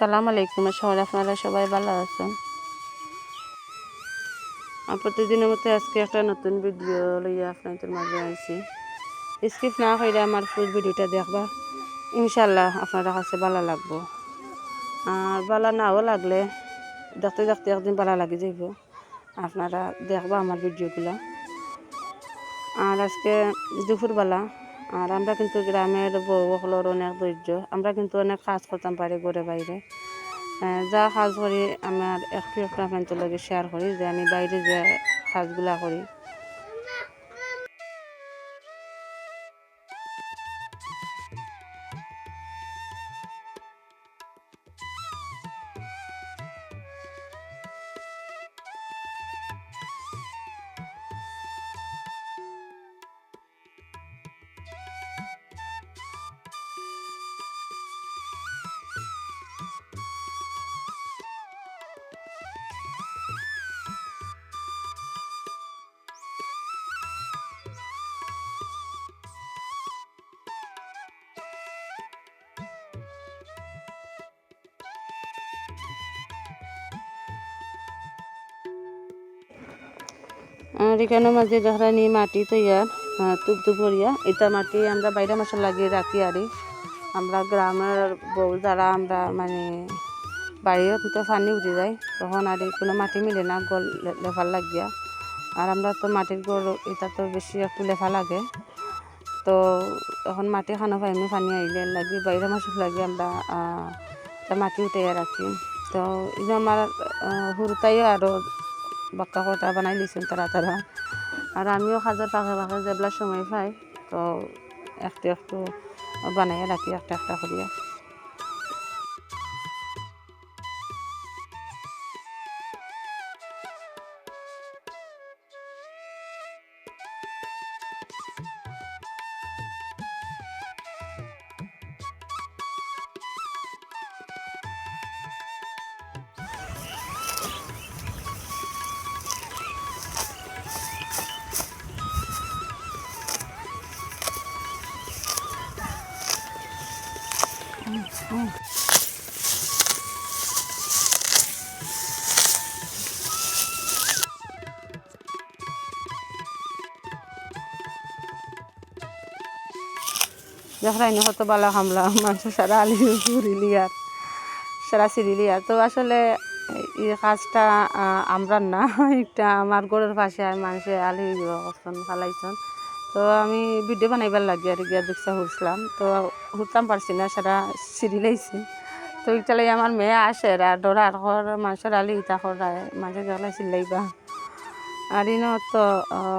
আসসালামু আলাইকুম। সবাই আপনারা সবাই ভালো আছেন। প্রতিদিনের মতো আজকে একটা নতুন ভিডিও লইয়া আপনাদের মাঝে আইছি। স্কিপ না হইলে আমার ফুল ভিডিওটা দেখবা। ইনশাল্লাহ আপনারা কাছে ভালো লাগবো। আর ভালো নাও লাগলে দেখতে দেখতে একদিন ভালো লাগে যাইব। আপনারা দেখবা আমার ভিডিওগুলো। আর আজকে দুপুরবেলা আর আমরা কিন্তু গ্রামের বউগুলোর অনেক ধৈর্য। আমরা কিন্তু অনেক কাজ করতাম পারি ঘরে বাইরে। যা কাজ করি, আমার একটু একটু আপনাদের লগে শেয়ার করি যে আমি বাইরে যে কাজগুলা করি আর এখানে মাঝে ধরানি মাটি তৈয়ার তুপ তুপরিয়া এটা মাটি আমরা বাইরে মাসে লাগিয়ে রাখি আরই আমরা গ্রামের বউ যারা আমরা মানে বাড়ির তো পানি উঠে যায়, তখন আর কোনো মাটি মিলে না, গল লেফার লাগিয়া। আর আমরা তো মাটির গড় এটা তো বেশি একটু লেফা লাগে। তো এখন মাটি খানো পাই আমি পানি আইলে লাগি, বাইরে মাসে লাগি আমরা মাটি উঠাইয়া রাখি। তো এই আমার হুরতাইও আরও বাক্কা কটা বানাই দিয়েছেন তারা তারা আর আমিও খাজের পাখে পাখে যেগুলা সময় পাই, তো একটু একটু বানাইয়া রাখি একটা একটা করিয়া দেখাই না কত বালা খামলা মানুষ সারা আলি ঘুরিলি আর সারা সিরিলি আর তো আসলে এই কাজটা আমরা না, এটা আমার ঘরের পাশে আর মানুষে আলি ফালাইছেন। তো আমি ভিডিও বানাইবার লাগে আর গিয়া দেখছা ঘুরছিলাম তো ঘুরতাম পারছি না সারা সিরিলাইছি তো ইটালাই আমার মেয়ে আসে আর ডরা ঘর মানুষের আলি ইটা করায় মাঝে গেলে চিল্লাইবা আর ইনো তো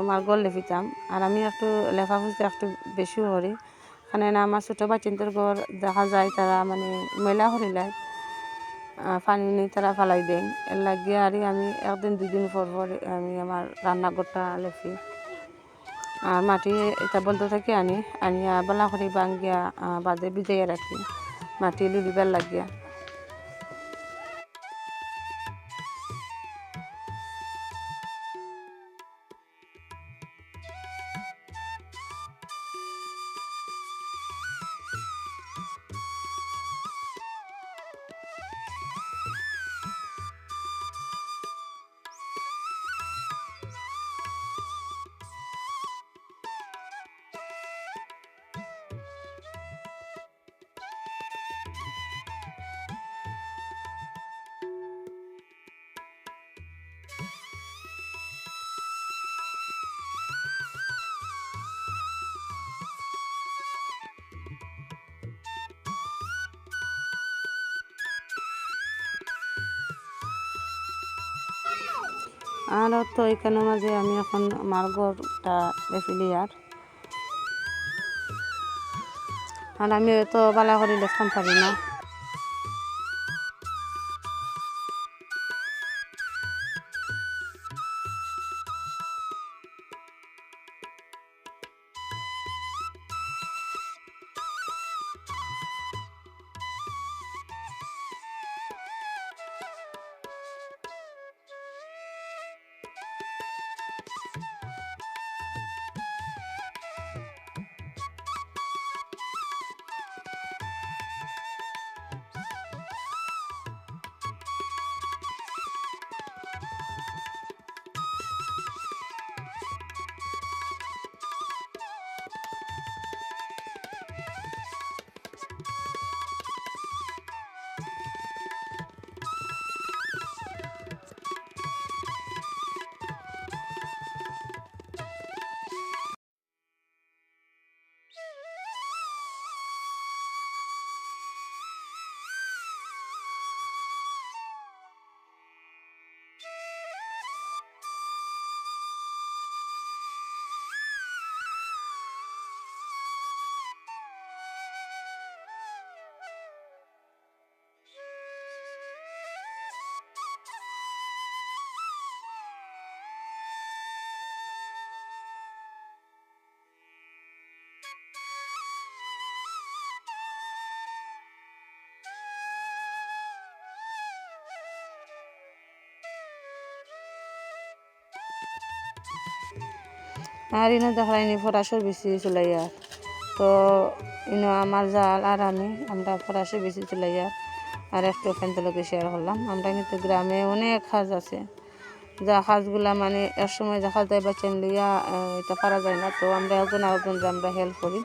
আমার গোল লেফিতাম আর আমি একটু লেখা বুঝতে একটু বেশি করি এখানে না আমার ছোটো বাচ্চাদের ঘর দেখা যায় তারা মানে মেলা করিলায় পানি নিয়ে তারা ফালাই দেয় এর লাগিয়ে আর আমি একদিন দুদিন পর পর আমি আমার রান্নাঘরটা লেফি আর মাটি এটা বন্ধ থেকে আনি, আনিয়া বেলা করে বাঙ্গিয়া বাদে বিদায় রাখি। মাটি লুলিবার লাগিয়া। আর তো এখানে মাঝে আমি এখন আমার ঘরটা লেফিলি আর। আর আমি তো বালা করে লেখতাম পারি না। আর ইনো দেখাইনি ফরাসর বেশি চলাইয়া। তো ইনো আমার জাল আর আমি, আমরা ফরাসে বেশি চলাইয়া আর একটু ফ্যান্তলোকে শেয়ার করলাম। আমরা কিন্তু গ্রামে অনেক কাজ আছে। যা কাজগুলা মানে এক সময় দেখা যায় বা লইয়া এটা পারা যায় না। তো আমরা একজন আরেকজন আমরা হেল্প করি।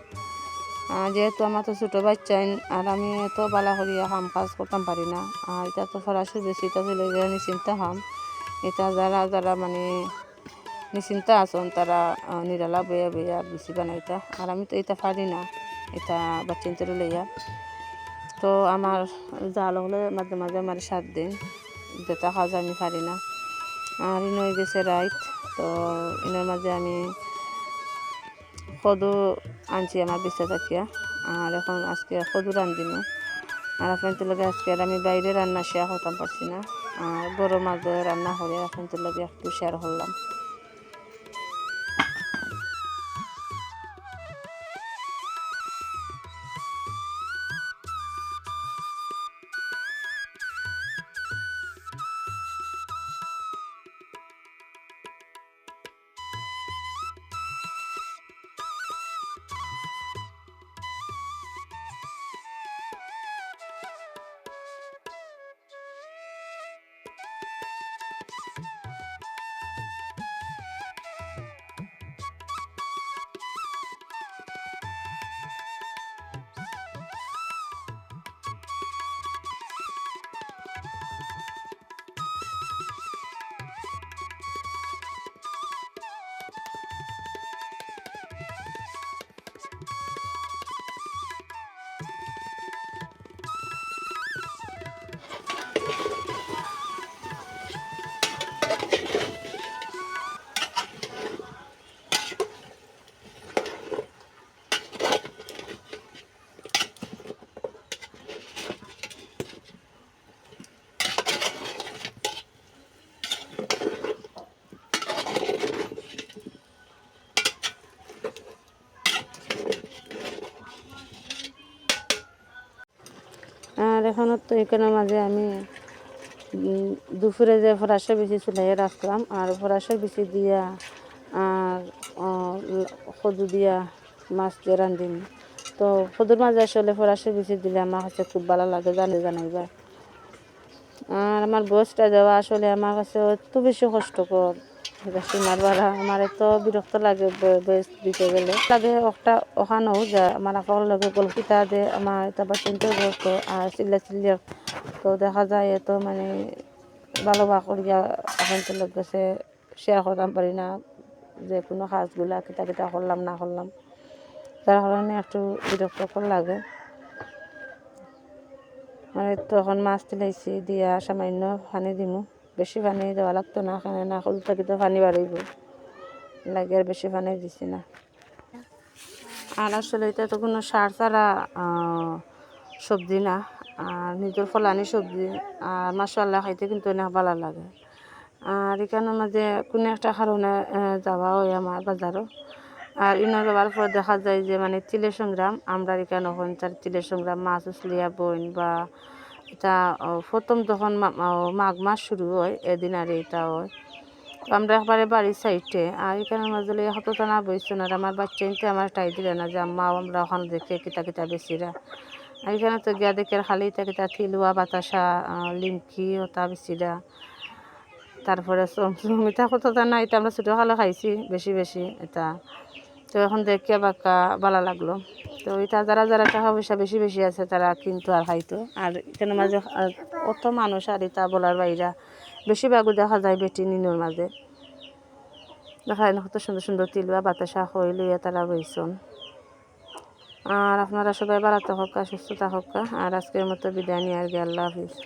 যেহেতু আমার তো ছোটো বাচ্চা, আর আমি এত বালা করিয়া কাম কাজ করতাম পারি না। আর এটা তো ফরাসি বেশি, এটা চলে গেলে নিশ্চিন্তা হাম। এটা যারা যারা মানে নিশ্চিন্তা আছেন তারা নিরালা বইয়া বইয়া বেশি বানাইতা। আর আমি তো এটা পারি না, এটা বাচ্চিন্তরে লইয়া। তো আমার জাল হলে, মাঝে মাঝে আমার সাত দিন, যেটা কাজ আমি পারি না। আর ইন হয়ে গেছে রাইট তো ইনের মাঝে আমি কদু আনছি আমার বিস্তা থাকিয়া। আর এখন আজকে কদু রান্ধিম। আর আপনাদের লগে আজকে আর আমি বাইরে রান্না শেয়ার করতাম পারছি না। আর গরম মাঝে রান্না করে আপনাদের লগে একটু শেয়ার করলাম। তো এখানে মাঝে আমি দুপুরে যে ফরাসে বেশি চুলাই রাখলাম। আর ফরাসে বেশি দিয়া আর সদু দিয়া মাছ দিয়ে রান্ধিম। তো সদুর মাঝে আসলে ফরাসে বেশি দিলে আমার কাছে খুব ভালো লাগে, জানে জানাইবার আর আমার বয়সটা দেওয়া আসলে আমার কাছে এত বেশি কষ্টকর। বেশি মারবার আমার এত বিরক্ত লাগে বয়স দিতে গেলে। লাগে একটা ওখানেও যে আমার আকার লগে গল্পিতা দে, আমার বা চিন্তা করতো আর চিল্লা চিল্লি। তো দেখা যায় এত মানে ভালো বা করিয়া আপনাদের লোক কাছে শেয়ার করতাম পারি না, যে কোনো কাজগুলা কিতা কিতা করলাম, না করলাম। যার কারণে একটু বিরক্তকর লাগে। মানে তখন মাছ দিলাইছি দিয়া সামান্য পানি দিমু। বেশি পানি দেওয়া লাগতো না কেন না সৰু থাকিতো পানি বাড়িব লাগে আর বেশি পানি দিছি না। আর আসলে এটা তো কোনো সার ছাড়া সবজি না। আর নিজের ফলানি সবজি, আর মাসাল্লাহ খাইতে কিন্তু অনেক ভালো লাগে। আর এখানে মাঝে কোনো একটা কারণে যাওয়া হয় আমার বাজারও। আর ইনো যাওয়ার পর দেখা যায় যে মানে তিলের সংগ্রাম, আমরা এখানে তার তিলের সংগ্রাম, মাছ উসলিয়া বইন বা এটা প্রথম যখন মাঘ মাস শুরু হয়, এদিন আর এটা হয়। তো আমরা একবারে বাড়ির সাইডে, আর এখানে মাঝে হতো না বইছো না আমার বাচ্চা ইনতে আমার টাই দিলে না যে আম্মা আমরা ওখানে দেখে কিতা কিতা বেশিরা আর এখানে তো গিয়া দেখে খালি ইতা কিতা থিলুয়া, বাতাসা লিমকি, ওটা বেশিরা তারপরে এটা কতটা না এটা আমরা ছোটো খালে খাইছি, বেশি বেশি এটা। তো এখন দেখিয়া বাক্কা ভালো লাগল। তো এটা যারা যারা টাকা পয়সা বেশি বেশি আছে, তারা কিন্তু আর খাইতো। আর এখানে মাঝে অত মানুষ আর এটা বলার বাইরা, বেশিরভাগও দেখা যায় বেটি নিনোর মাঝে। দেখা যায় কত সুন্দর সুন্দর তিল বা বাতাসা হয়ে লইয়া তারা বইছন আর আপনারা সবাই বাড়াতে হকা সুস্থতা হকা আর আজকের মতো বিদায় নিয়ে আর গিয়ে আল্লাহ হাফিজ।